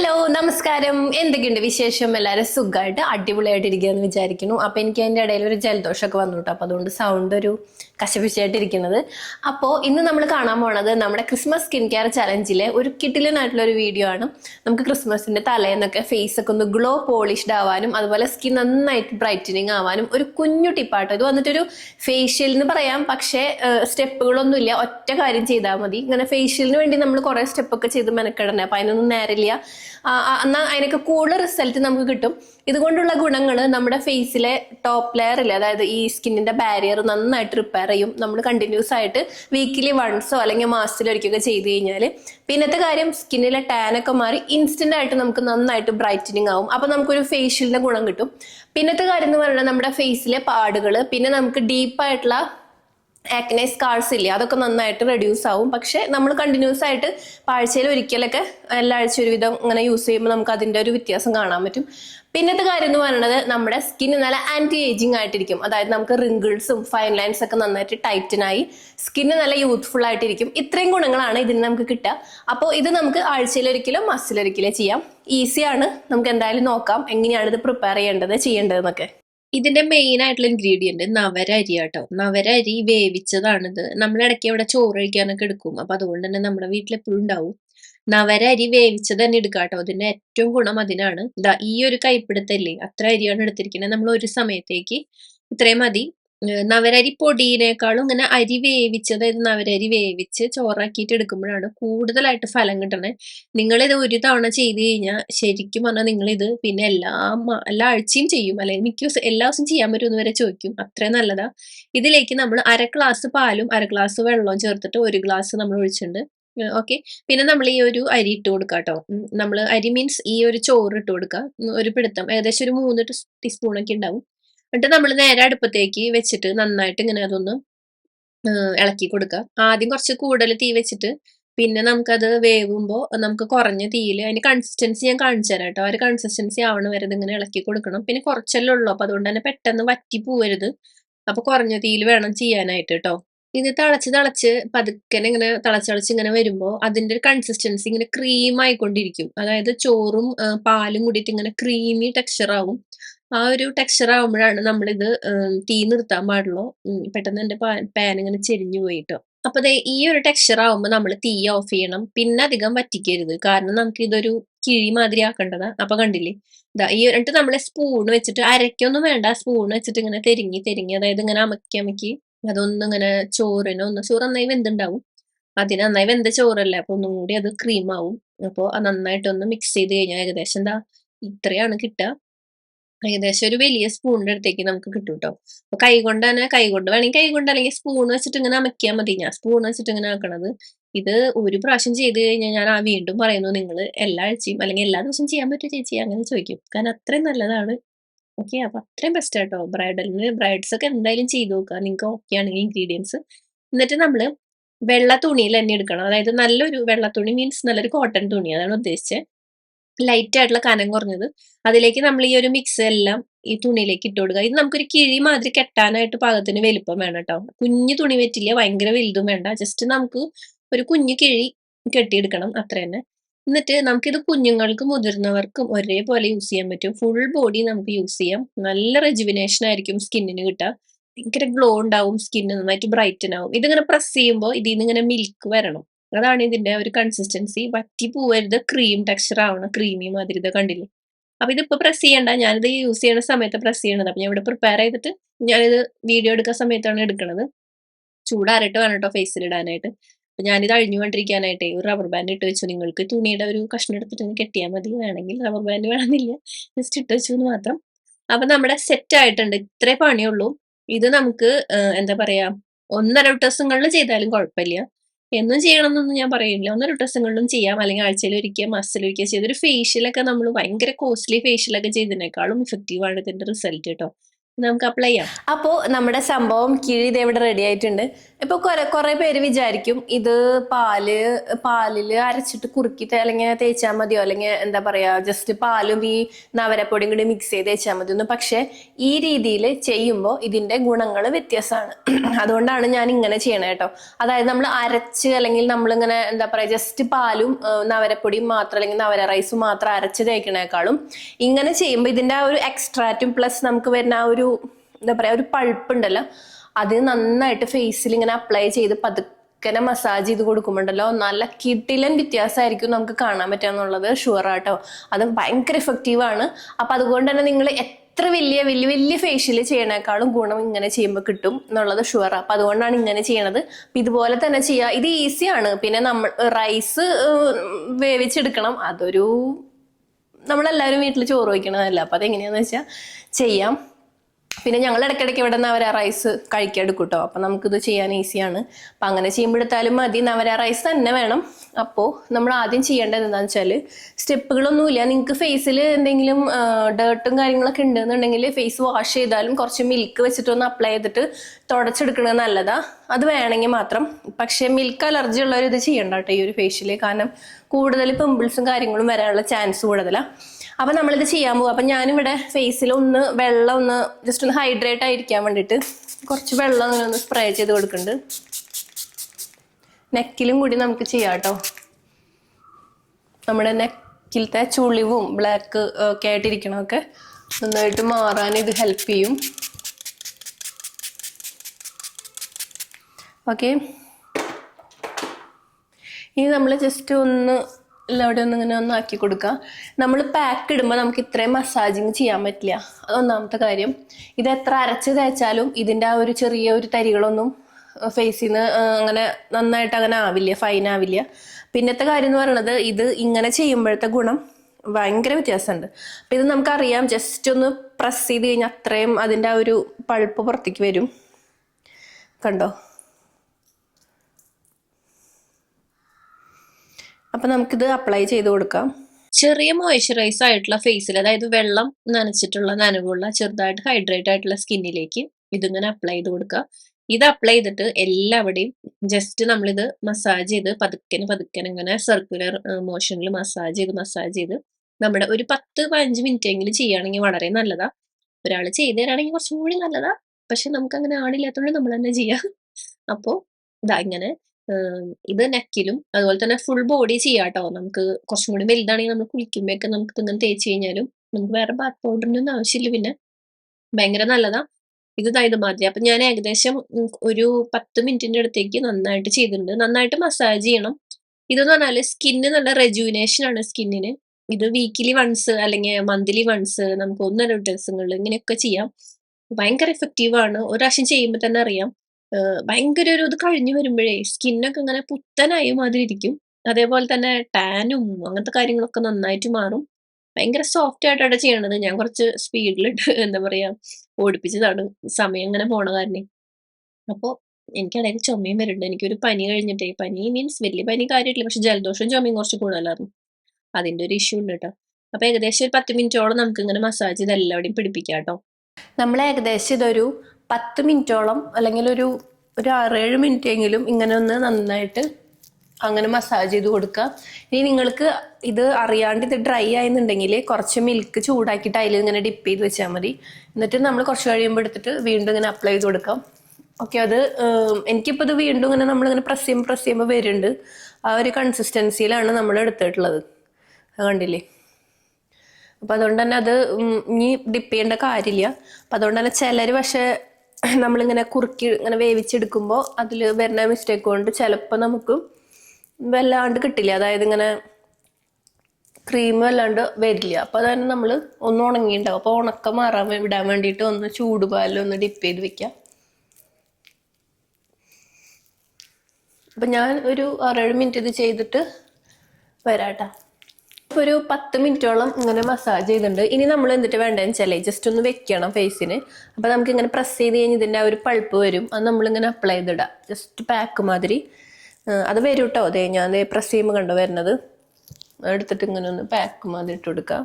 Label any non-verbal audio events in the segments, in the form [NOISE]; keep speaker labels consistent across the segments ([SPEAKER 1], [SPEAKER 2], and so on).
[SPEAKER 1] Hello നമസ്കാരം. എന്തൊക്കെയുണ്ട് വിശേഷം? എല്ലാവരും സുഖമായിട്ട് ഇരിക്കുകയെന്ന് വിചാരിക്കുന്നു. അപ്പൊ എനിക്ക് അതിന്റെ ഇടയിൽ ഒരു ജലദോഷമൊക്കെ വന്നു കേട്ടോ അപ്പൊ അതുകൊണ്ട് സൗണ്ട് ഒരു കശപിശയായിട്ട് ഇരിക്കുന്നത് അപ്പോൾ ഇന്ന് നമ്മൾ കാണാൻ പോണത് നമ്മുടെ ക്രിസ്മസ് സ്കിൻ കെയർ ചലഞ്ചിലെ ഒരു കിട്ടിലനായിട്ടുള്ള ഒരു വീഡിയോ ആണ്. നമുക്ക് ക്രിസ്മസിന്റെ തലേന്നൊക്കെ ഫേസ് ഒക്കെ ഒന്ന് ഗ്ലോ പോളിഷ്ഡ് ആവാനും അതുപോലെ സ്കിൻ നന്നായിട്ട് ബ്രൈറ്റനിങ് ആവാനും ഒരു കുഞ്ഞു ടിപ്പാട്ടോ ഇത് വന്നിട്ടൊരു ഫേഷ്യൽ എന്ന് പറയാം. പക്ഷേ സ്റ്റെപ്പുകളൊന്നുമില്ല. ഒറ്റ കാര്യം ചെയ്താൽ മതി. ഇങ്ങനെ ഫേഷ്യലിന് വേണ്ടി നമ്മൾ കുറേ സ്റ്റെപ്പൊക്കെ ചെയ്ത് മെനക്കെടണേ അപ്പൊ അതിനൊന്നും നേരില്ല എന്നാൽ അതിനൊക്കെ കൂടുതൽ റിസൾട്ട് നമുക്ക് കിട്ടും. ഇതുകൊണ്ടുള്ള ഗുണങ്ങൾ നമ്മുടെ ഫേസിലെ ടോപ്പ് ലെയറിൽ അതായത് ഈ സ്കിന്നിന്റെ ബാരിയർ നന്നായിട്ട് റിപ്പയർ ചെയ്യും. നമ്മൾ കണ്ടിന്യൂസ് ആയിട്ട് വീക്കിലി വൺസോ അല്ലെങ്കിൽ മാസത്തിലോ ഒരിക്കലൊക്കെ ചെയ്ത് കഴിഞ്ഞാൽ പിന്നത്തെ കാര്യം സ്കിന്നിലെ ടാനൊക്കെ മാറി ഇൻസ്റ്റന്റ് ആയിട്ട് നമുക്ക് നന്നായിട്ട് ബ്രൈറ്റനിങ് ആവും. അപ്പൊ നമുക്കൊരു ഫേഷ്യലിന്റെ ഗുണം കിട്ടും. പിന്നത്തെ കാര്യം എന്ന് പറഞ്ഞാൽ നമ്മുടെ ഫേസിലെ പാടുകൾ പിന്നെ നമുക്ക് ഡീപ്പായിട്ടുള്ള ആക്നെ സ്കാർസ് ഇല്ലേ അതൊക്കെ നന്നായിട്ട് റെഡ്യൂസ് ആവും. പക്ഷെ നമ്മൾ കണ്ടിന്യൂസ് ആയിട്ട് ആഴ്ചയിൽ ഒരിക്കലൊക്കെ എല്ലാ ആഴ്ച ഒരുവിധം ഇങ്ങനെ യൂസ് ചെയ്യുമ്പോൾ നമുക്ക് അതിന്റെ ഒരു വ്യത്യാസം കാണാൻ പറ്റും. പിന്നത്തെ കാര്യം എന്ന് പറയുന്നത് നമ്മുടെ സ്കിൻ നല്ല ആന്റി ഏജിങ് ആയിട്ടിരിക്കും. അതായത് നമുക്ക് റിങ്കിൾസും ഫൈൻ ലൈൻസ് ഒക്കെ നന്നായിട്ട് ടൈറ്റനായി സ്കിന്ന് നല്ല യൂത്ത്ഫുൾ ആയിട്ടിരിക്കും. ഇത്രയും ഗുണങ്ങളാണ് ഇതിന് നമുക്ക് കിട്ടുക. അപ്പോൾ ഇത് നമുക്ക് ആഴ്ചയിലൊരിക്കലോ മാസത്തിലൊരിക്കലോ ചെയ്യാം. ഈസിയാണ് നമുക്ക് എന്തായാലും നോക്കാം. എങ്ങനെയാണ് ഇത് പ്രിപ്പയർ ചെയ്യേണ്ടത് ചെയ്യേണ്ടതെന്നൊക്കെ.
[SPEAKER 2] ഇതിന്റെ മെയിൻ ആയിട്ടുള്ള ഇൻഗ്രീഡിയന്റ് നവര അരി നവരരി നവര അരി വേവിച്ചതാണിത്. നമ്മൾ ഇടയ്ക്ക് ഇവിടെ ചോറ് കഴിക്കാനൊക്കെ എടുക്കും. അപ്പൊ അതുകൊണ്ട് തന്നെ നമ്മുടെ വീട്ടിൽ എപ്പോഴും ഉണ്ടാവും. നവര അരി വേവിച്ചത് തന്നെ എടുക്കാം കേട്ടോ അതിന്റെ ഏറ്റവും ഗുണം അതിനാണ്. ഈ ഒരു കൈപ്പിടുത്തല്ലേ? അത്ര അരിയാണ് എടുത്തിരിക്കുന്നത്. നമ്മൾ ഒരു സമയത്തേക്ക് ഇത്രയും മതി. നവരരി പൊടിയിനേക്കാളും ഇങ്ങനെ അരി വേവിച്ച് അതായത് നവരരി വേവിച്ച് ചോറാക്കിയിട്ട് എടുക്കുമ്പോഴാണ് കൂടുതലായിട്ട് ഫലം കിട്ടണേ. നിങ്ങളിത് ഒരു തവണ ചെയ്ത് കഴിഞ്ഞാൽ ശരിക്കും പറഞ്ഞാൽ നിങ്ങളിത് പിന്നെ എല്ലാ എല്ലാ ആഴ്ചയും ചെയ്യും. അല്ലെങ്കിൽ മിക്ക ദിവസം എല്ലാ ദിവസവും ചെയ്യാൻ പറ്റുമെന്ന് വരെ ചോദിക്കും. അത്രയും നല്ലതാ. ഇതിലേക്ക് നമ്മൾ അര ഗ്ലാസ് പാലും അര ഗ്ലാസ് വെള്ളവും ചേർത്തിട്ട് ഒരു ഗ്ലാസ് നമ്മൾ ഒഴിച്ചിട്ടുണ്ട്. ഓക്കെ. പിന്നെ നമ്മൾ ഈ ഒരു അരി ഇട്ട് കൊടുക്കുക കേട്ടോ നമ്മൾ അരി മീൻസ് ഈ ഒരു ചോറ് ഇട്ട് കൊടുക്കുക ഒരു പിടുത്തം. ഏകദേശം ഒരു മൂന്ന് ടീസ്പൂൺ ഒക്കെ ഉണ്ടാവും. എന്നിട്ട് നമ്മൾ നേരെ അടുപ്പത്തേക്ക് വെച്ചിട്ട് നന്നായിട്ട് ഇങ്ങനെ അതൊന്ന് ഇളക്കി കൊടുക്കുക ആദ്യം കുറച്ച് കൂടുതൽ തീ വെച്ചിട്ട് പിന്നെ നമുക്കത് വേവുമ്പോൾ നമുക്ക് കുറഞ്ഞ തീയിൽ അതിന്റെ കൺസിസ്റ്റൻസി ഞാൻ കാണിച്ചു തരാം കേട്ടോ ആ ഒരു കൺസിസ്റ്റൻസി ആവണ വരെ ഇങ്ങനെ ഇളക്കി കൊടുക്കണം. പിന്നെ കുറച്ചല്ലേ ഉള്ളൂ. അപ്പൊ അതുകൊണ്ട് തന്നെ പെട്ടെന്ന് വറ്റി പോവരുത്. അപ്പൊ കുറഞ്ഞ തീയിൽ വേണം ചെയ്യാനായിട്ട് കേട്ടോ ഇത് തിളച്ച് തിളച്ച് പതുക്കനെ ഇങ്ങനെ തിളച്ചളച്ച് ഇങ്ങനെ വരുമ്പോൾ അതിന്റെ ഒരു കൺസിസ്റ്റൻസി ഇങ്ങനെ ക്രീം ആയിക്കൊണ്ടിരിക്കും. അതായത് ചോറും പാലും കൂടിയിട്ട് ഇങ്ങനെ ക്രീമി ടെക്സ്ചർ ആവും. ആ ഒരു ടെക്സ്ചർ ആവുമ്പോഴാണ് നമ്മളിത് തീ നിർത്താൻ പാടുള്ളൂ. പെട്ടെന്ന് എന്റെ പാൻ ഇങ്ങനെ ചെരിഞ്ഞു പോയിട്ടോ. അപ്പൊ ദേ ഈ ഒരു ടെക്സ്ചർ ആവുമ്പോൾ നമ്മൾ തീ ഓഫ് ചെയ്യണം. പിന്നെ അധികം വറ്റിക്കരുത്. കാരണം നമുക്ക് ഇതൊരു കിഴി മാതിരി ആക്കേണ്ടതാ. അപ്പൊ കണ്ടില്ലേ? ഇതാ ഈ എന്നിട്ട് നമ്മൾ സ്പൂൺ വെച്ചിട്ട് അരക്കൊന്നും വേണ്ട. സ്പൂൺ വെച്ചിട്ട് ഇങ്ങനെ തെരിങ്ങി തെരിങ്ങി അതായത് ഇങ്ങനെ അമക്കി അമക്കി അതൊന്നും ഇങ്ങനെ ചോറിനോ ഒന്ന് ചോറ് നന്നായി വെന്തുണ്ടാവും. അതിന് നന്നായി വെന്ത ചോറല്ലേ? അപ്പൊ ഒന്നും കൂടി അത് ആവും. അപ്പോൾ നന്നായിട്ടൊന്ന് മിക്സ് ചെയ്ത് കഴിഞ്ഞാൽ ഏകദേശം എന്താ? ഇത്രയാണ് കിട്ടുക. ഏകദേശം ഒരു വലിയ സ്പൂണിന്റെ അടുത്തേക്ക് നമുക്ക് കിട്ടും കേട്ടോ അപ്പൊ കൈ കൊണ്ട് തന്നെ കൈ കൊണ്ട് വേണമെങ്കിൽ കൈ കൊണ്ട് അല്ലെങ്കിൽ സ്പൂൺ വെച്ചിട്ട് ഇങ്ങനെ അമക്കിയാൽ മതി. ഞാൻ സ്പൂൺ വെച്ചിട്ട് ഇങ്ങനെ ആക്കണത്. ഇത് ഒരു പ്രാവശ്യം ചെയ്ത് കഴിഞ്ഞാൽ ഞാൻ ആ വീണ്ടും പറയുന്നു നിങ്ങൾ എല്ലാ ആഴ്ചയും അല്ലെങ്കിൽ എല്ലാ ദിവസവും ചെയ്യാൻ പറ്റുമോ ചേച്ചി? അങ്ങനെ ചോദിക്കും. കാരണം അത്രയും നല്ലതാണ്. ഓക്കെ അപ്പൊ അത്രയും ബെസ്റ്റ് ആട്ടോ ബ്രൈഡലിന് ബ്രൈഡ്സ് ഒക്കെ എന്തായാലും ചെയ്ത് നോക്കുക. നിങ്ങൾക്ക് ഓക്കെ ആണെങ്കിൽ ഇൻഗ്രീഡിയൻസ് എന്നിട്ട് നമ്മൾ വെള്ള തുണിയിൽ തന്നെ എടുക്കണം. അതായത് നല്ലൊരു വെള്ള തുണി മീൻസ് നല്ലൊരു കോട്ടൺ തുണി. അതാണ് ഉദ്ദേശിച്ചത് ലൈറ്റ് ആയിട്ടുള്ള കനം കുറഞ്ഞത്. അതിലേക്ക് നമ്മൾ ഈ ഒരു മിക്സ് എല്ലാം ഈ തുണിയിലേക്ക് ഇട്ട് കൊടുക്കുക. ഇത് നമുക്കൊരു കിഴി മാതിരി കെട്ടാനായിട്ട് പാകത്തിന് വലിപ്പം വേണം കേട്ടോ. കുഞ്ഞു തുണി പറ്റില്ല ഭയങ്കര വലുതും വേണ്ട. ജസ്റ്റ് നമുക്ക് ഒരു കുഞ്ഞു കിഴി കെട്ടിയെടുക്കണം അത്ര തന്നെ. എന്നിട്ട് നമുക്കിത് കുഞ്ഞുങ്ങൾക്കും മുതിർന്നവർക്കും ഒരേപോലെ യൂസ് ചെയ്യാൻ പറ്റും. ഫുൾ ബോഡി നമുക്ക് യൂസ് ചെയ്യാം. നല്ല റെജുവിനേഷൻ ആയിരിക്കും സ്കിന്നിന് കിട്ടുക. ഭയങ്കര ഗ്ലോ ഉണ്ടാവും സ്കിന്ന് നന്നായിട്ട് ബ്രൈറ്റൻ ആവും ഇതിങ്ങനെ പ്രസ് ചെയ്യുമ്പോൾ ഇതിൽ നിന്ന് ഇങ്ങനെ മിൽക്ക് വരണം. അതാണ് ഇതിന്റെ ഒരു കൺസിസ്റ്റൻസി വറ്റി പോവരുത്. ക്രീം ടെക്സ്ചർ ആവണം. ക്രീമി മാതിരി ഇത് കണ്ടില്ലേ? അപ്പൊ ഇതിപ്പോ പ്രസ് ചെയ്യണ്ട. ഞാനിത് യൂസ് ചെയ്യുന്ന സമയത്ത് പ്രസ് ചെയ്യണത്. അപ്പൊ ഞാൻ ഇവിടെ പ്രിപ്പയർ ചെയ്തിട്ട് ഞാനിത് വീഡിയോ എടുക്കുന്ന സമയത്താണ് എടുക്കണത്. ചൂടാറിട്ട് വേണം കേട്ടോ ഫേസിൽ ഇടാനായിട്ട്. അപ്പൊ ഞാനിത് അഴിഞ്ഞുകൊണ്ടിരിക്കാനായിട്ടേ ഒരു റബ്ബർ ബാൻഡ് ഇട്ട് വെച്ചു. നിങ്ങൾക്ക് തുണിയുടെ ഒരു കഷ്ണം എടുത്തിട്ട് കെട്ടിയാൽ മതി. വേണമെങ്കിൽ റബ്ബർ ബാൻഡ് വേണമെന്നില്ല. ജസ്റ്റ് ഇട്ട് വെച്ചു എന്ന് മാത്രം. അപ്പൊ നമ്മുടെ സെറ്റ് ആയിട്ടുണ്ട്. ഇത്രേ പണിയുള്ളൂ. ഇത് നമുക്ക് എന്താ പറയാ ഒന്നര ദിവസങ്ങളിൽ ചെയ്താലും കുഴപ്പമില്ല. എന്നും ചെയ്യണമെന്നൊന്നും ഞാൻ പറയില്ല. ഒന്നര ദിവസങ്ങളിലും ചെയ്യാം. അല്ലെങ്കിൽ ആഴ്ചയിൽ ഒരിക്കൽ മസിൽ ഒരിക്കൽ ചെയ്ത് ഒരു ഫേഷ്യലൊക്കെ നമ്മൾ ഭയങ്കര കോസ്റ്റ്ലി ഫേഷ്യലൊക്കെ ചെയ്തതിനേക്കാളും ഇഫക്റ്റീവ് ആണ് ഇതിന്റെ റിസൾട്ട് കേട്ടോ നമുക്ക് അപ്ലൈ ചെയ്യാം.
[SPEAKER 1] അപ്പോൾ നമ്മുടെ സംഭവം കിഴി ഇതെവിടെ റെഡി ആയിട്ടുണ്ട്?
[SPEAKER 2] ഇപ്പൊ കുറെ കുറെ പേര് വിചാരിക്കും ഇത് പാൽ പാലിൽ അരച്ചിട്ട് കുറുക്കിട്ട് അല്ലെങ്കിൽ തേച്ചാൽ മതിയോ? അല്ലെങ്കിൽ എന്താ പറയാ ജസ്റ്റ് പാലും ഈ നവരപ്പൊടിയും കൂടി മിക്സ് ചെയ്ത് തേച്ചാൽ മതി എന്ന്. പക്ഷെ ഈ രീതിയിൽ ചെയ്യുമ്പോൾ ഇതിന്റെ ഗുണങ്ങൾ വ്യത്യാസമാണ്. [CLEARS THROAT] അതുകൊണ്ടാണ് ഞാൻ ഇങ്ങനെ ചെയ്യണത് കേട്ടോ. അതായത് നമ്മൾ അരച്ച് അല്ലെങ്കിൽ നമ്മളിങ്ങനെ എന്താ പറയാ ജസ്റ്റ് പാലും നവരപ്പൊടിയും മാത്രം അല്ലെങ്കിൽ നവര റൈസും മാത്രം അരച്ച് തേക്കണേക്കാളും ഇങ്ങനെ ചെയ്യുമ്പോൾ ഇതിന്റെ ആ ഒരു എക്സ്ട്രാറ്റും പ്ലസ് നമുക്ക് വരുന്ന ആ ഒരു എന്താ പറയാ ഒരു പൾപ്പ് ഉണ്ടല്ലോ അത് നന്നായിട്ട് ഫേസിൽ ഇങ്ങനെ അപ്ലൈ ചെയ്ത് പതുക്കനെ മസാജ് ചെയ്ത് കൊടുക്കുമ്പോണ്ടല്ലോ നല്ല കിട്ടിലൻ വ്യത്യാസമായിരിക്കും നമുക്ക് കാണാൻ പറ്റുക എന്നുള്ളത് ഷുവർ ആട്ടോ. അത് ഭയങ്കര ഇഫക്റ്റീവ് ആണ്. അപ്പൊ അതുകൊണ്ട് തന്നെ നിങ്ങൾ എത്ര വലിയ വലിയ വലിയ ഫേഷ്യൽ ചെയ്യണേക്കാളും ഗുണം ഇങ്ങനെ ചെയ്യുമ്പോൾ കിട്ടും എന്നുള്ളത് ഷുവർ അപ്പൊ അതുകൊണ്ടാണ് ഇങ്ങനെ ചെയ്യണത്. ഇതുപോലെ തന്നെ ചെയ്യുക ഇത് ഈസിയാണ് പിന്നെ നമ്മൾ റൈസ് വേവിച്ചെടുക്കണം. അതൊരു നമ്മളെല്ലാവരും വീട്ടിൽ ചോറ് വയ്ക്കണതല്ല. അപ്പൊ അതെങ്ങനെയാന്ന് വെച്ചാൽ ചെയ്യാം. പിന്നെ ഞങ്ങൾ ഇടയ്ക്കിടയ്ക്ക് ഇവിടെ നവര റൈസ് കഴിക്കാൻ എടുക്കും കേട്ടോ അപ്പം നമുക്കിത് ചെയ്യാൻ ഈസിയാണ്. അപ്പം അങ്ങനെ ചെയ്യുമ്പോഴെടുത്താലും മതി. നവര റൈസ് തന്നെ വേണം. അപ്പോൾ നമ്മൾ ആദ്യം ചെയ്യേണ്ടത് എന്താണെന്ന് വെച്ചാൽ സ്റ്റെപ്പുകളൊന്നുമില്ല. നിങ്ങൾക്ക് ഫേസിൽ എന്തെങ്കിലും ഡേർട്ടും കാര്യങ്ങളൊക്കെ ഉണ്ടെന്നുണ്ടെങ്കിൽ ഫേസ് വാഷ് ചെയ്താലും കുറച്ച് മിൽക്ക് വെച്ചിട്ടൊന്ന് അപ്ലൈ ചെയ്തിട്ട് തുടച്ചെടുക്കുന്നത് നല്ലതാ. അത് വേണമെങ്കിൽ മാത്രം. പക്ഷേ മിൽക്ക് അലർജി ഉള്ളവർ ഇത് ചെയ്യണ്ട കേട്ടോ ഈ ഒരു ഫേഷ്യൽ കാരണം കൂടുതൽ പിമ്പിൾസും കാര്യങ്ങളും വരാനുള്ള ചാൻസ് കൂടുതലാണ് അപ്പൊ നമ്മളിത് ചെയ്യാൻ പോകും അപ്പൊ ഞാനിവിടെ ഫേസിൽ ഒന്ന് വെള്ളം ഒന്ന് ജസ്റ്റ് ഒന്ന് ഹൈഡ്രേറ്റ് ആയിരിക്കാൻ വേണ്ടിയിട്ട് കുറച്ച് വെള്ളം ഒന്ന് സ്പ്രേ ചെയ്ത് കൊടുക്കുന്നുണ്ട് നെക്കിലും കൂടി നമുക്ക് ചെയ്യാം കേട്ടോ നമ്മുടെ നെക്കിലത്തെ ചുളിവും ബ്ലാക്ക് ഒക്കെ ആയിട്ടിരിക്കണമൊക്കെ നന്നായിട്ട് മാറാൻ ഇത് ഹെൽപ്പ് ചെയ്യും. ഓക്കെ ഇനി നമ്മൾ ജസ്റ്റ് ഒന്ന് എല്ലാവിടെ ഒന്ന് ഇങ്ങനെ ഒന്ന് ആക്കി കൊടുക്കുക നമ്മൾ പാക്ക് ഇടുമ്പോൾ നമുക്ക് ഇത്രയും മസാജിങ് ചെയ്യാൻ പറ്റില്ല. അത് ഒന്നാമത്തെ കാര്യം. ഇത് എത്ര അരച്ച് തേച്ചാലും ഇതിന്റെ ആ ഒരു ചെറിയ ഒരു തരികളൊന്നും ഫേസിൽ നിന്ന് അങ്ങനെ നന്നായിട്ട് അങ്ങനെ ആവില്ല ഫൈൻ ആവില്ല. പിന്നത്തെ കാര്യം എന്ന് പറയുന്നത് ഇത് ഇങ്ങനെ ചെയ്യുമ്പോഴത്തെ ഗുണം ഭയങ്കര വ്യത്യാസമുണ്ട്. അപ്പം ഇത് നമുക്കറിയാം ജസ്റ്റ് ഒന്ന് പ്രസ് ചെയ്ത് കഴിഞ്ഞാൽ അത്രയും അതിന്റെ ആ ഒരു പഴുപ്പ് പുറത്തേക്ക് വരും. കണ്ടോ? അപ്പം നമുക്കിത് അപ്ലൈ ചെയ്ത് കൊടുക്കാം.
[SPEAKER 3] ചെറിയ മോയ്സ്ചറൈസ് ആയിട്ടുള്ള ഫേസിൽ അതായത് വെള്ളം നനച്ചിട്ടുള്ള നനവുള്ള ചെറുതായിട്ട് ഹൈഡ്രേറ്റ് ആയിട്ടുള്ള സ്കിന്നിലേക്ക് ഇതിങ്ങനെ അപ്ലൈ ചെയ്ത് കൊടുക്കുക. ഇത് അപ്ലൈ ചെയ്തിട്ട് എല്ലാവിടെയും ജസ്റ്റ് നമ്മളിത് മസാജ് ചെയ്ത് പതുക്കനെ പതുക്കനെ ഇങ്ങനെ സർക്കുലർ മോഷനിൽ മസാജ് ചെയ്ത് മസാജ് ചെയ്ത് നമ്മുടെ ഒരു പത്ത് പതിനഞ്ച് മിനിറ്റ് എങ്കിലും ചെയ്യുകയാണെങ്കിൽ വളരെ നല്ലതാ. ഒരാൾ ചെയ്തു തരാണെങ്കിൽ കുറച്ചും കൂടി നല്ലതാ. പക്ഷെ നമുക്ക് അങ്ങനെ ആളില്ലാത്തതുകൊണ്ട് നമ്മൾ തന്നെ ചെയ്യാം. അപ്പോൾ ഇതാ ഇങ്ങനെ ഇത് നെക്കിലും അതുപോലെ തന്നെ ഫുൾ ബോഡി ചെയ്യാം കേട്ടോ നമുക്ക് കുറച്ചും കൂടി വലുതാണെങ്കിൽ നമ്മൾ കുളിക്കുമ്പോഴൊക്കെ നമുക്ക് തിന്നും തേച്ച് കഴിഞ്ഞാലും നമുക്ക് വേറെ ബാത്ത് പൗഡറിനൊന്നും ആവശ്യമില്ല പിന്നെ. ഭയങ്കര നല്ലതാ. ഇത് ദാ ഇത് മാതിരി. അപ്പൊ ഞാൻ ഏകദേശം ഒരു പത്ത് മിനിറ്റിന്റെ അടുത്തേക്ക് നന്നായിട്ട് ചെയ്തിട്ടുണ്ട്. നന്നായിട്ട് മസാജ് ചെയ്യണം. ഇതെന്ന് പറഞ്ഞാൽ സ്കിന്ന് നല്ല റെജുവിനേഷൻ ആണ് സ്കിന്നിന് ഇത് വീക്കിലി വൺസ് അല്ലെങ്കിൽ മന്ത്ലി വൺസ് നമുക്ക് ഒന്നര ദിവസങ്ങളിൽ ഇങ്ങനെയൊക്കെ ചെയ്യാം. ഭയങ്കര എഫക്റ്റീവ് ആണ്. ഒരു പ്രാവശ്യം ചെയ്യുമ്പോൾ തന്നെ അറിയാം. ഭയങ്കര ഒരു ഇത് കഴിഞ്ഞു വരുമ്പോഴേ സ്കിന്നൊക്കെ ഇങ്ങനെ പുത്തനായ മാതിരി ഇരിക്കും. അതേപോലെ തന്നെ ടാനും അങ്ങനത്തെ കാര്യങ്ങളൊക്കെ നന്നായിട്ട് മാറും. ഭയങ്കര സോഫ്റ്റ് ആയിട്ടാണ് ചെയ്യണത്. ഞാൻ കുറച്ച് സ്പീഡിലിട്ട് [LAUGHS] എന്താ പറയാ ഓടിപ്പിച്ചതാണ് സമയം ഇങ്ങനെ പോണ കാരണം. അപ്പോൾ എനിക്കിടയിൽ ചുമയും വരുന്നുണ്ട് എനിക്കൊരു പനി കഴിഞ്ഞിട്ടേ. പനി മീൻസ് വലിയ പനി കാര്യമില്ല പക്ഷെ ജലദോഷവും ചുമയും കുറച്ച് കൂടുതലായിരുന്നു. അതിന്റെ ഒരു ഇഷ്യൂ ഉണ്ട് കേട്ടോ. അപ്പൊ ഏകദേശം ഒരു പത്ത് മിനിറ്റോളം നമുക്ക് ഇങ്ങനെ മസാജ് ചെയ്ത് പിടിപ്പിക്കാം കേട്ടോ.
[SPEAKER 2] നമ്മൾ ഏകദേശം ഇതൊരു പത്ത് മിനിറ്റോളം അല്ലെങ്കിൽ ഒരു ഒരു ആറേഴ് മിനിറ്റ് എങ്കിലും ഇങ്ങനെ ഒന്ന് നന്നായിട്ട് അങ്ങനെ മസാജ് ചെയ്ത് കൊടുക്കുക. ഇനി നിങ്ങൾക്ക് ഇത് അറിയാണ്ട് ഇത് ഡ്രൈ ആയെന്നുണ്ടെങ്കിൽ കുറച്ച് മിൽക്ക് ചൂടാക്കിയിട്ട് അതിൽ ഇങ്ങനെ ഡിപ്പ് ചെയ്ത് വെച്ചാൽ മതി. എന്നിട്ട് നമ്മൾ കുറച്ച് കഴിയുമ്പോൾ എടുത്തിട്ട് വീണ്ടും ഇങ്ങനെ അപ്ലൈ ചെയ്ത് കൊടുക്കാം. ഓക്കെ അത് എനിക്കിപ്പോൾ ഇത് വീണ്ടും ഇങ്ങനെ നമ്മളിങ്ങനെ പ്രസ് ചെയ്യുമ്പോൾ പ്രസ് ചെയ്യുമ്പോൾ വരുന്നുണ്ട്. ആ ഒരു കൺസിസ്റ്റൻസിയിലാണ് നമ്മൾ എടുത്തിട്ടുള്ളത്. കണ്ടില്ലേ? അപ്പം അതുകൊണ്ട് തന്നെ അത് ഇനി ഡിപ്പ് ചെയ്യേണ്ട കാര്യമില്ല. അപ്പം അതുകൊണ്ട് തന്നെ ചിലർ പക്ഷെ നമ്മളിങ്ങനെ കുറുക്കി ഇങ്ങനെ വേവിച്ചെടുക്കുമ്പോൾ അതിൽ വരുന്ന മിസ്റ്റേക്ക് കൊണ്ട് ചിലപ്പോൾ നമുക്ക് വല്ലാണ്ട് കിട്ടില്ല. അതായത് ഇങ്ങനെ ക്രീം വല്ലാണ്ട് വരില്ല. അപ്പൊ അതന്നെ നമ്മൾ ഒന്ന് ഉണങ്ങിയിട്ടുണ്ടാവും അപ്പൊ ഉണക്കം മാറാൻ വിടാൻ വേണ്ടിയിട്ട് ഒന്ന് ചൂടുപാലിൽ ഒന്ന് ഡിപ്പ് ചെയ്ത് വെക്കാം. അപ്പൊ ഞാൻ ഒരു ആറേഴ് മിനിറ്റ് ഇത് ചെയ്തിട്ട് വരാട്ടാ. ഒരു പത്ത് മിനിറ്റോളം ഇങ്ങനെ മസാജ് ചെയ്തിട്ടുണ്ട്. ഇനി നമ്മൾ എന്നിട്ട് വേണ്ടതെന്ന് വെച്ചാൽ ജസ്റ്റ് ഒന്ന് വെക്കണം ഫേസിന് അപ്പൊ നമുക്ക് ഇങ്ങനെ പ്രസ് ചെയ്ത് കഴിഞ്ഞ് ഇതിന്റെ ആ ഒരു പൾപ്പ് വരും. അത് നമ്മൾ ഇങ്ങനെ അപ്ലൈ ചെയ്തിടാം. ജസ്റ്റ് പാക്ക് മാതിരി. അത് വരും കേട്ടോ അതെ ഞാൻ പ്രസ് ചെയ്യുമ്പോൾ കണ്ടോ വരുന്നത്? എടുത്തിട്ട് ഇങ്ങനെ ഒന്ന് പാക്ക് മാതിരി ഇട്ട് കൊടുക്കാം.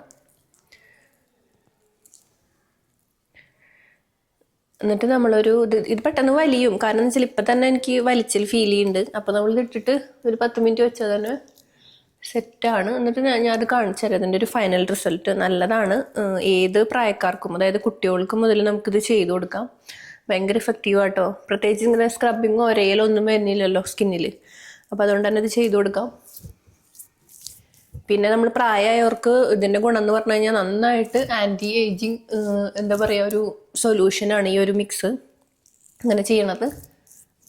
[SPEAKER 2] എന്നിട്ട് നമ്മളൊരു ഇത് ഇത് പെട്ടെന്ന് വലിയും. കാരണം എന്ന് വെച്ചാൽ ഇപ്പം തന്നെ എനിക്ക് വലിച്ചിൽ ഫീൽ ചെയ്യുന്നുണ്ട്. അപ്പോൾ നമ്മൾ ഇട്ടിട്ട് ഒരു പത്ത് മിനിറ്റ് വെച്ചാൽ തന്നെ സെറ്റാണ്. എന്നിട്ട് ഞാൻ അത് കാണിച്ചു തരാം. അതിന്റെ ഒരു ഫൈനൽ റിസൾട്ട് നല്ലതാണ്. ഏത് പ്രായക്കാർക്കും അതായത് കുട്ടികൾക്ക് മുതൽ നമുക്കിത് ചെയ്തു കൊടുക്കാം. ഭയങ്കര ഇഫക്റ്റീവ് ആട്ടോ. പ്രത്യേകിച്ച് ഇങ്ങനെ സ്ക്രബിങ്ങോ ഒരേലോ ഒന്നും വരുന്നില്ലല്ലോ സ്കിന്നിൽ അപ്പോൾ അതുകൊണ്ട് തന്നെ ഇത് ചെയ്തു കൊടുക്കാം. പിന്നെ നമ്മൾ പ്രായമായവർക്ക് ഇതിന്റെ ഗുണം എന്ന് പറഞ്ഞു കഴിഞ്ഞാൽ നന്നായിട്ട് ആന്റി ഏജിങ് എന്താ പറയുക ഒരു സൊല്യൂഷനാണ് ഈ ഒരു മിക്സ് അങ്ങനെ ചെയ്യണത്.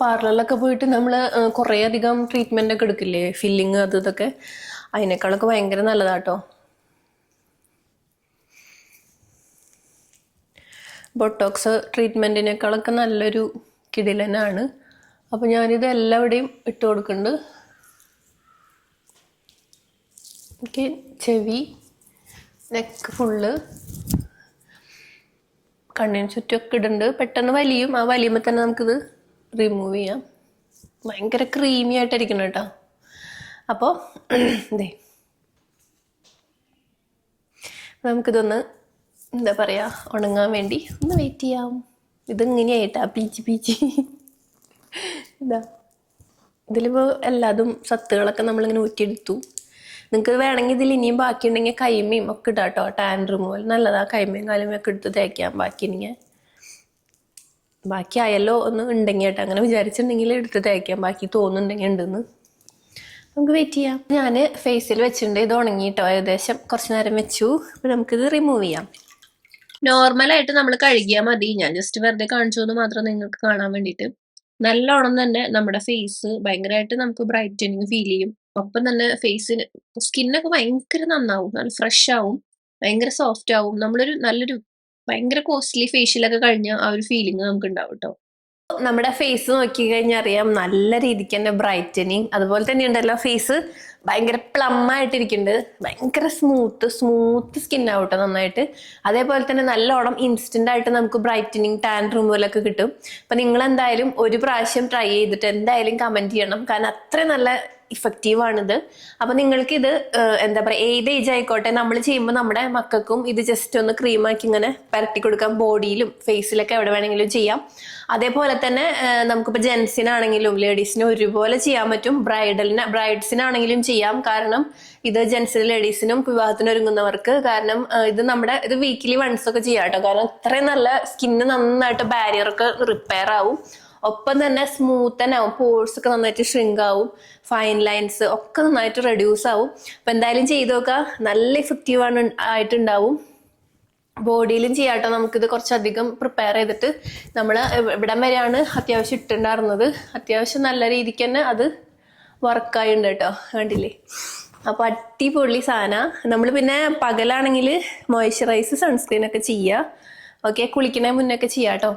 [SPEAKER 2] പാർലറിലൊക്കെ പോയിട്ട് നമ്മൾ കുറേ അധികം ട്രീറ്റ്മെന്റ് ഒക്കെ എടുക്കില്ലേ? ഫില്ലിങ് അത് ഇതൊക്കെ. അതിനേക്കാളൊക്കെ ഭയങ്കര നല്ലതാട്ടോ. ബൊട്ടോക്സ് ട്രീറ്റ്മെന്റിനേക്കാളൊക്കെ നല്ലൊരു കിടിലനാണ്. അപ്പോൾ ഞാനിത് എല്ലാവിടെയും ഇട്ട് കൊടുക്കുന്നുണ്ട്. എനിക്ക് ചെവി നെക്ക് ഫുള്ള് കണ്ണിന് ചുറ്റുമൊക്കെ ഇടുന്നുണ്ട്. പെട്ടെന്ന് വലിയും ആ വലിയുമ്പോൾ തന്നെ നമുക്കിത് റിമൂവ് ചെയ്യാം. ഭയങ്കര ക്രീമി ആയിട്ടിരിക്കണം കേട്ടോ. അപ്പോൾ ഇതേ നമുക്കിതൊന്ന് എന്താ പറയുക ഉണങ്ങാൻ വേണ്ടി ഒന്ന് വെയിറ്റ് ചെയ്യാം. ഇതിങ്ങനെയായിട്ടാ പീച്ചി പീച്ചി. ഇതാ. ഇതിലിപ്പോൾ എല്ലാതും സത്തുകളൊക്കെ നമ്മളിങ്ങനെ ഊറ്റിയെടുത്തു. നിങ്ങൾക്ക് വേണമെങ്കിൽ ഇതിൽ ഇനിയും ബാക്കിയുണ്ടെങ്കിൽ കൈമയും ഒക്കെ ഇടാം കേട്ടോ ടാൻ റിമൂവൽ നല്ലതാണ് കൈമയും കാലുമയും ഒക്കെ എടുത്ത് തേക്കാം ബാക്കിയുണ്ടെങ്കിൽ ബാക്കി അയല്ലോ ഒന്ന് ഉണ്ടെങ്കിൽ കേട്ടോ. അങ്ങനെ വിചാരിച്ചിട്ടുണ്ടെങ്കിൽ എടുത്തിട്ട് അയക്കാം. ബാക്കി തോന്നുന്നുണ്ടെങ്കിൽ ഉണ്ടെന്ന്. നമുക്ക് വെയിറ്റ് ചെയ്യാം. ഞാൻ ഫേസിൽ വെച്ചിട്ടുണ്ട്. ഇത് ഉണങ്ങിയിട്ടോ. ഏകദേശം കുറച്ച് നേരം വെച്ചു. അപ്പം നമുക്കിത് റിമൂവ് ചെയ്യാം.
[SPEAKER 3] നോർമലായിട്ട് നമ്മൾ കഴുകിയാൽ മതി. ഞാൻ ജസ്റ്റ് വെറുതെ കാണിച്ചു എന്ന് മാത്രം നിങ്ങൾക്ക് കാണാൻ വേണ്ടിയിട്ട്. നല്ലോണം തന്നെ നമ്മുടെ ഫേസ് ഭയങ്കരമായിട്ട് നമുക്ക് ബ്രൈറ്റനിങ് ഫീൽ ചെയ്യും. ഒപ്പം തന്നെ ഫേസിന് സ്കിന്നൊക്കെ ഭയങ്കര നന്നാവും. നല്ല ഫ്രഷ് ആവും. ഭയങ്കര സോഫ്റ്റ് ആവും. നമ്മളൊരു നല്ലൊരു ഭയങ്കര കോസ്റ്റ്ലി ഫേഷ്യലൊക്കെ കഴിഞ്ഞ ആ ഒരു ഫീലിംഗ് നമുക്ക് ഉണ്ടാവും കേട്ടോ
[SPEAKER 2] നമ്മുടെ ഫേസ് നോക്കി കഴിഞ്ഞാൽ അറിയാം നല്ല രീതിക്ക് തന്നെ ബ്രൈറ്റനിങ് അതുപോലെ തന്നെ ഉണ്ടല്ലോ ഫേസ് ഭയങ്കര പ്ലം ആയിട്ടിരിക്കുന്നുണ്ട് ഭയങ്കര സ്മൂത്ത് സ്മൂത്ത് സ്കിൻ ആവട്ടെ നന്നായിട്ട്. അതേപോലെ തന്നെ നല്ലോണം ഇൻസ്റ്റന്റ് ആയിട്ട് നമുക്ക് ബ്രൈറ്റനിങ് ടാൻ റിമൂവലൊക്കെ കിട്ടും. അപ്പൊ നിങ്ങൾ എന്തായാലും ഒരു പ്രാവശ്യം ട്രൈ ചെയ്തിട്ട് എന്തായാലും കമന്റ് ചെയ്യണം. കാരണം അത്രയും നല്ല ഇഫക്റ്റീവ് ആണിത്. അപ്പൊ നിങ്ങൾക്ക് ഇത് എന്താ പറയുക ഏത് ഏജ് ആയിക്കോട്ടെ നമ്മൾ ചെയ്യുമ്പോൾ നമ്മുടെ മക്കൾക്കും ഇത് ജസ്റ്റ് ഒന്ന് ക്രീമാക്കി ഇങ്ങനെ പരട്ടി കൊടുക്കാം. ബോഡിയിലും ഫേസിലൊക്കെ എവിടെ വേണമെങ്കിലും ചെയ്യാം. അതേപോലെ തന്നെ നമുക്കിപ്പോൾ ജെൻസിനാണെങ്കിലും ലേഡീസിനും ഒരുപോലെ ചെയ്യാൻ പറ്റും. ബ്രൈഡലിന് ബ്രൈഡ്സിനാണെങ്കിലും ചെയ്യാം. കാരണം ഇത് ജെൻസിനും ലേഡീസിനും വിവാഹത്തിന് ഒരുങ്ങുന്നവർക്ക് കാരണം ഇത് നമ്മുടെ ഇത് വീക്കിലി വൺസ് ഒക്കെ ചെയ്യാം കേട്ടോ കാരണം ഇത്രയും നല്ല സ്കിന്ന് നന്നായിട്ട് ബാരിയർ ഒക്കെ റിപ്പയർ ആവും. ഒപ്പം തന്നെ സ്മൂത്തൻ ആവും. പോഴ്സ് ഒക്കെ നന്നായിട്ട് ഷ്രിങ്ക് ആവും. ഫൈൻ ലൈൻസ് ഒക്കെ നന്നായിട്ട് റെഡ്യൂസ് ആവും. അപ്പൊ എന്തായാലും ചെയ്ത് നോക്കുക നല്ല ഇഫക്റ്റീവ് ആണ് ആയിട്ടുണ്ടാവും. ബോഡിയിലും ചെയ്യാട്ടോ. നമുക്കിത് കുറച്ചധികം പ്രിപ്പയർ ചെയ്തിട്ട് നമ്മൾ ഇവിടം വരെയാണ് അത്യാവശ്യം ഇട്ടുണ്ടായിരുന്നത് അത്യാവശ്യം നല്ല രീതിക്ക് തന്നെ അത് വർക്കായിട്ടുണ്ട് കേട്ടോ. കണ്ടില്ലേ? അപ്പൊ അടിപൊളി സാധന. നമ്മൾ പിന്നെ പകലാണെങ്കിൽ മോയ്സ്ചറൈസ് സൺസ്ക്രീൻ ഒക്കെ ചെയ്യുക ഓക്കെ കുളിക്കണേ മുന്നൊക്കെ ചെയ്യാം കേട്ടോ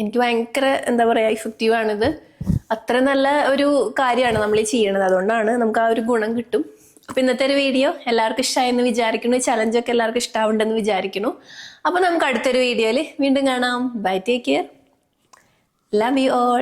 [SPEAKER 2] എനിക്ക് ഭയങ്കര എന്താ പറയുക ഇഫക്റ്റീവ് ആണിത്. അത്ര നല്ല ഒരു കാര്യമാണ് നമ്മൾ ചെയ്യണത്. അതുകൊണ്ടാണ് നമുക്ക് ആ ഒരു ഗുണം കിട്ടും. അപ്പൊ ഇന്നത്തെ ഒരു വീഡിയോ എല്ലാവർക്കും ഇഷ്ടമായെന്ന് വിചാരിക്കുന്നു. ചലഞ്ചൊക്കെ എല്ലാവർക്കും ഇഷ്ടാവുണ്ടെന്ന് വിചാരിക്കുന്നു. അപ്പൊ നമുക്ക് അടുത്തൊരു വീഡിയോയിൽ വീണ്ടും കാണാം. Bye take care love you all